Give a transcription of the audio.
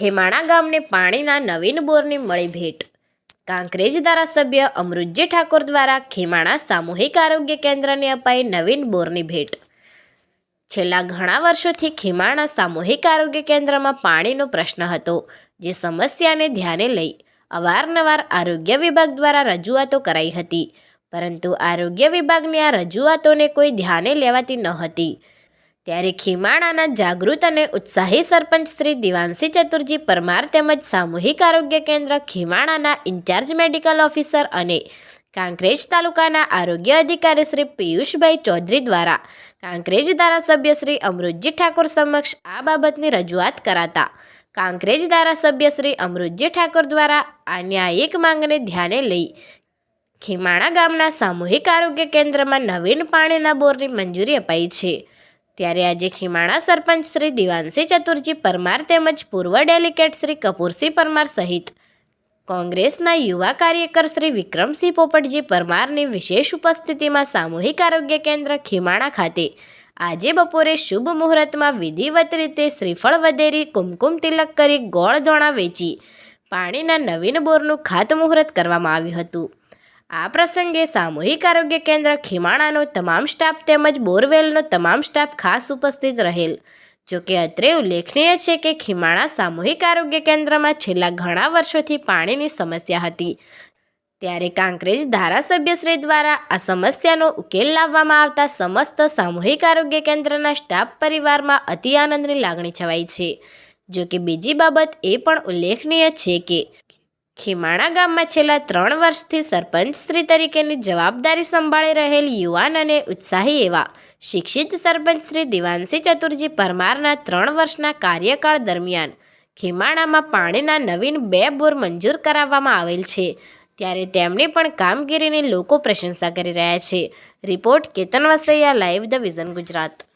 ખેમાણા ગામને પાણીના નવીન બોરની મળી ભેટ. કાંકરેજ ધારાસભ્ય અમૃતજી ઠાકોર દ્વારા ખેમાણા સામૂહિક આરોગ્ય કેન્દ્રને અપાઈ નવીન બોરની ભેટ. છેલ્લા ઘણા વર્ષોથી ખેમાણા સામૂહિક આરોગ્ય કેન્દ્રમાં પાણીનો પ્રશ્ન હતો, જે સમસ્યાને ધ્યાને લઈ અવારનવાર આરોગ્ય વિભાગ દ્વારા રજૂઆતો કરાઈ હતી. પરંતુ આરોગ્ય વિભાગની આ રજૂઆતોને કોઈ ધ્યાને લેવાતી ન હતી. ત્યારે ખીમાણાના જાગૃત અને ઉત્સાહી સરપંચ શ્રી દિવાંશી ચતુર્જી પરમાર તેમજ સામૂહિક આરોગ્ય કેન્દ્ર ખીમાણાના ઇન્ચાર્જ મેડિકલ ઓફિસર અને કાંકરેજ તાલુકાના આરોગ્ય અધિકારી શ્રી પિયુષભાઈ ચૌધરી દ્વારા કાંકરેજ ધારાસભ્ય શ્રી અમૃતજી ઠાકોર સમક્ષ આ બાબતની રજૂઆત કરાતા કાંકરેજ ધારાસભ્ય શ્રી અમૃતજી ઠાકોર દ્વારા આ ન્યાયિક માંગને ધ્યાને લઈ ખીમાણા ગામના સામૂહિક આરોગ્ય કેન્દ્રમાં નવીન પાણીના બોરની મંજૂરી અપાઈ છે. ત્યારે આજે ખીમાણા સરપંચ શ્રી દિવાંશી ચતુર્જી પરમાર તેમજ પૂર્વ ડેલિગેટ શ્રી કપૂરસિંહ પરમાર સહિત કોંગ્રેસના યુવા કાર્યકર શ્રી વિક્રમસિંહ પોપટજી પરમારની વિશેષ ઉપસ્થિતિમાં સામૂહિક આરોગ્ય કેન્દ્ર ખીમાણા ખાતે આજે બપોરે શુભ મુહૂર્તમાં વિધિવત રીતે શ્રીફળ વધેરી કુમકુમ તિલક કરી ગોળ ધોણા વેચી પાણીના નવીન બોરનું ખાતમુહૂર્ત કરવામાં આવ્યું હતું. આ પ્રસંગે સામૂહિક આરોગ્ય કેન્દ્ર ખીમાણાનો તમામ સ્ટાફ તેમજ બોરવેલનો તમામ સ્ટાફ ખાસ ઉપસ્થિત રહેલ. જોકે અત્રે ઉલ્લેખનીય છે કે ખીમાણા સામૂહિક આરોગ્ય કેન્દ્રમાં છેલ્લા ઘણા વર્ષોથી પાણીની સમસ્યા હતી. ત્યારે કાંકરેજ ધારાસભ્યશ્રી દ્વારા આ સમસ્યાનો ઉકેલ લાવવામાં આવતા સમસ્ત સામૂહિક આરોગ્ય કેન્દ્રના સ્ટાફ પરિવારમાં અતિ આનંદની લાગણી છવાઈ છે. જોકે બીજી બાબત એ પણ ઉલ્લેખનીય છે કે ખીમાણા ગામમાં છેલ્લા ત્રણ વર્ષથી સરપંચ શ્રી તરીકેની જવાબદારી સંભાળી રહેલ યુવાન અને ઉત્સાહી એવા શિક્ષિત સરપંચ શ્રી દિવાંશી ચતુર્જી પરમારના ત્રણ વર્ષના કાર્યકાળ દરમિયાન ખીમાણામાં પાણીના નવીન બે બોર મંજૂર કરાવવામાં આવેલ છે. ત્યારે તેમની પણ કામગીરીની લોકો પ્રશંસા કરી રહ્યા છે. Report Ketan Vasaiya, live the vision Gujarat.